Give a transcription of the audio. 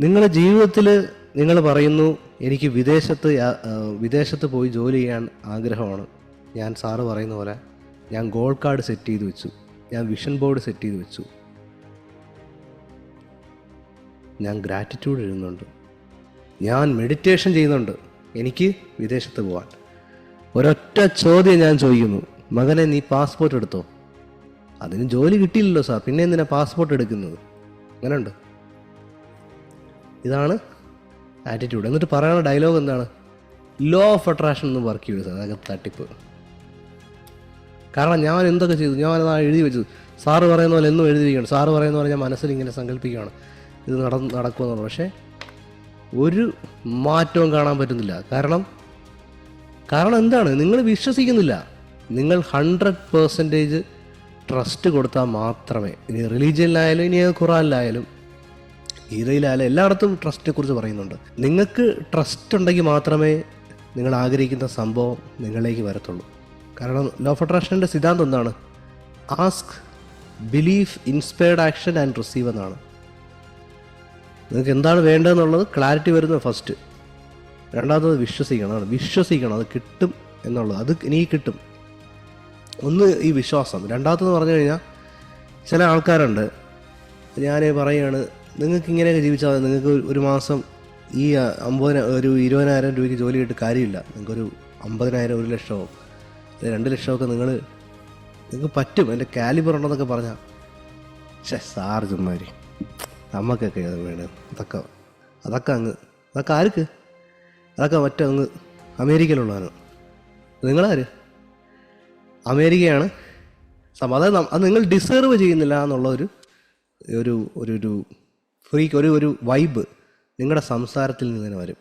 നിങ്ങളുടെ ജീവിതത്തിൽ നിങ്ങൾ പറയുന്നു എനിക്ക് വിദേശത്ത് വിദേശത്ത് പോയി ജോലി ചെയ്യാൻ ആഗ്രഹമാണ്. ഞാൻ സാറ് പറയുന്ന പോലെ ഞാൻ ഗോൾ കാർഡ് സെറ്റ് ചെയ്ത് വെച്ചു. ഞാൻ വിഷൻ ബോർഡ് സെറ്റ് ചെയ്ത് വെച്ചു. ഞാൻ ഗ്രാറ്റിറ്റ്യൂഡ് എഴുതുന്നുണ്ട്. ഞാൻ മെഡിറ്റേഷൻ ചെയ്യുന്നുണ്ട്. എനിക്ക് വിദേശത്ത് പോകാൻ ഒരൊറ്റ ചോദ്യം ഞാൻ ചോദിക്കുന്നു. മകനെ നീ പാസ്പോർട്ട് എടുത്തോ? അതിന് ജോലി കിട്ടിയില്ലല്ലോ സാർ. പിന്നെ എന്തിനാ പാസ്പോർട്ട് എടുക്കുന്നത്? അങ്ങനെയുണ്ട്. ഇതാണ് ആറ്റിറ്റ്യൂഡ് എന്നിട്ട് പറയുന്ന ഡയലോഗ് എന്താണ്? ലോ ഓഫ് അട്രാക്ഷൻ എന്ന് വർക്ക് സാർ അതൊക്കെ തട്ടിപ്പ്. കാരണം ഞാൻ എന്തൊക്കെ ചെയ്തു? ഞാൻ അത് എഴുതി വെച്ചു. സാറ് പറയുന്ന പോലെ എന്നും എഴുതി സാറ് പറയുന്ന പോലെ ഞാൻ മനസ്സിൽ ഇങ്ങനെ സങ്കല്പിക്കുകയാണ്. ഇത് നട നടക്കുമെന്നുള്ളത്. പക്ഷേ ഒരു മാറ്റവും കാണാൻ പറ്റുന്നില്ല. കാരണം കാരണം എന്താണ്? നിങ്ങൾ വിശ്വസിക്കുന്നില്ല. നിങ്ങൾ ഹൺഡ്രഡ് പേഴ്സന്റേജ് ട്രസ്റ്റ് കൊടുത്താൽ മാത്രമേ ഇനി റിലീജിയനിലായാലും ഇനി ഖുറാനിലായാലും ഗീതയിലായാലും എല്ലായിടത്തും ട്രസ്റ്റിനെ കുറിച്ച് പറയുന്നുണ്ട്. നിങ്ങൾക്ക് ട്രസ്റ്റ് ഉണ്ടെങ്കിൽ മാത്രമേ നിങ്ങൾ ആഗ്രഹിക്കുന്ന സംഭവം നിങ്ങളിലേക്ക് വരത്തുള്ളൂ. കാരണം ലോ ഓഫ് അട്രാക്ഷന്റെ സിദ്ധാന്തം എന്താണ്? Ask belief inspired action and receive എന്നാണ്. നിങ്ങൾക്ക് എന്താണ് വേണ്ടതെന്നുള്ളത് ക്ലാരിറ്റി വരുന്നത് ഫസ്റ്റ് രണ്ടാമത്തത് വിശ്വസിക്കണം. വിശ്വസിക്കണം. അത് കിട്ടും എന്നുള്ളത്. അത് ഇനി കിട്ടും. ഒന്ന് ഈ വിശ്വാസം. രണ്ടാമത്തെന്ന് പറഞ്ഞു കഴിഞ്ഞാൽ ചില ആൾക്കാരുണ്ട്. ഞാൻ പറയുകയാണ് നിങ്ങൾക്ക് ഇങ്ങനെയൊക്കെ ജീവിച്ചാൽ മതി. നിങ്ങൾക്ക് ഒരു- മാസം ഈ അമ്പതിന ഒരു ഇരുപതിനായിരം രൂപയ്ക്ക് ജോലി കിട്ടി കാര്യമില്ല. നിങ്ങൾക്കൊരു അമ്പതിനായിരം ഒരു ലക്ഷമോ രണ്ട് ലക്ഷമൊക്കെ നിങ്ങൾ നിങ്ങൾക്ക് പറ്റും. എന്റെ കാലിബർ ഉണ്ടെന്നൊക്കെ പറഞ്ഞാൽ പക്ഷേ സാർ ചുമ്മാരി നമുക്കൊക്കെ അത് വേണം. അതൊക്കെ അതൊക്കെ അങ്ങ് അതൊക്കെ ആർക്ക്? അതൊക്കെ മറ്റേ അങ്ങ് അമേരിക്കയിലുള്ളതാണ് നിങ്ങളാര്? അമേരിക്കയാണ്. അതായത് അത് നിങ്ങൾ ഡിസേർവ് ചെയ്യുന്നില്ല എന്നുള്ള ഒരു ഒരു ഒരു ഫ്രീക്ക് ഒരു ഒരു വൈബ് നിങ്ങളുടെ സംസാരത്തിൽ നിന്ന് തന്നെ വരും.